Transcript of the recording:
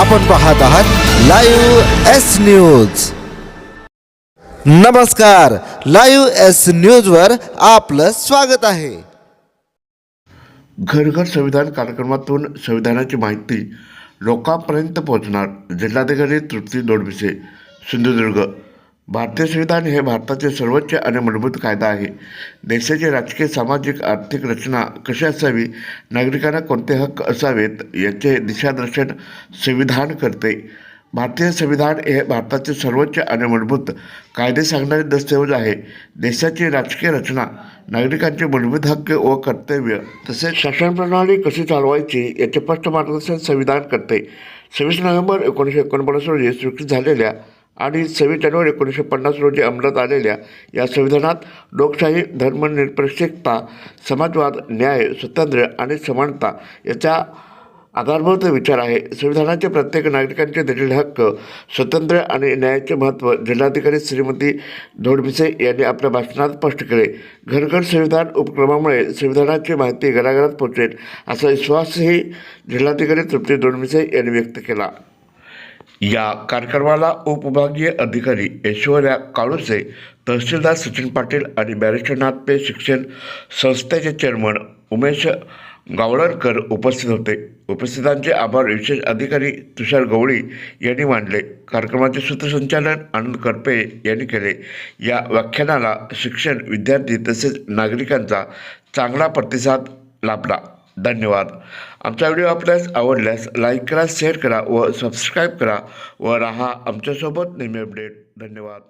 आपण पाहत आहात लाईव्ह एस न्यूज. नमस्कार लाईव्ह एस न्यूजवर आपलं स्वागत आहे. घर घर संविधान कार्यक्रमातून संविधानाची माहिती लोकांपर्यंत पोहोचणार जिल्हाधिकारी तृप्ती दोडबिसे सिंधुदुर्ग. भारतीय संविधान हे भारताचे सर्वोच्च आणि मूलभूत कायदा आहे. देशाची राजकीय सामाजिक आर्थिक रचना कशी असावी नागरिकांना कोणते हक्क असावेत याचे दिशादर्शन संविधान करते. भारतीय संविधान हे भारताचे सर्वोच्च आणि मूलभूत कायदे सांगणारे दस्तऐवज आहे. देशाची राजकीय रचना नागरिकांचे मूलभूत हक्क व कर्तव्य तसेच शासन प्रणाली कशी चालवायची याचे स्पष्ट मार्गदर्शन संविधान करते. सव्वीस नोव्हेंबर एकोणीसशे एकोणपन्नास रोजी स्वीकृत झालेल्या आणि सव्वीस जानेवारी एकोणीसशे पन्नास रोजी अंमलात आलेल्या या संविधानात लोकशाही धर्मनिरपेक्षता समाजवाद न्याय स्वातंत्र्य आणि समानता याचा आधारभूत विचार आहे. संविधानाचे प्रत्येक नागरिकांचे दिलेले हक्क स्वतंत्र आणि न्यायाचे महत्त्व जिल्हाधिकारी श्रीमती धोडबिसे यांनी आपल्या भाषणात स्पष्ट केले. घरघर संविधान उपक्रमामुळे संविधानाची माहिती घराघरात पोहोचेल असा विश्वासही जिल्हाधिकारी तृप्ती दोडबिसे यांनी व्यक्त केला. या कार्यक्रमाला उपविभागीय अधिकारी ऐश्वर्या काळुसे तहसीलदार सचिन पाटील आणि बॅरिस्टर नाथपे शिक्षण संस्थेचे चेअरमन उमेश गावळणकर उपस्थित होते. उपस्थितांचे आभार विशेष अधिकारी तुषार गवळी यांनी मांडले कार्यक्रमाचे सूत्रसंचालन आनंद करपे यांनी केले. या व्याख्यानाला शिक्षण विद्यार्थी तसेच नागरिकांचा चांगला प्रतिसाद लाभला. धन्यवाद. आमचा व्हिडिओ आपल्यास आवडल्यास लाईक करा शेअर करा व सबस्क्राईब करा व राहा आमच्यासोबत नेहमी अपडेट. धन्यवाद.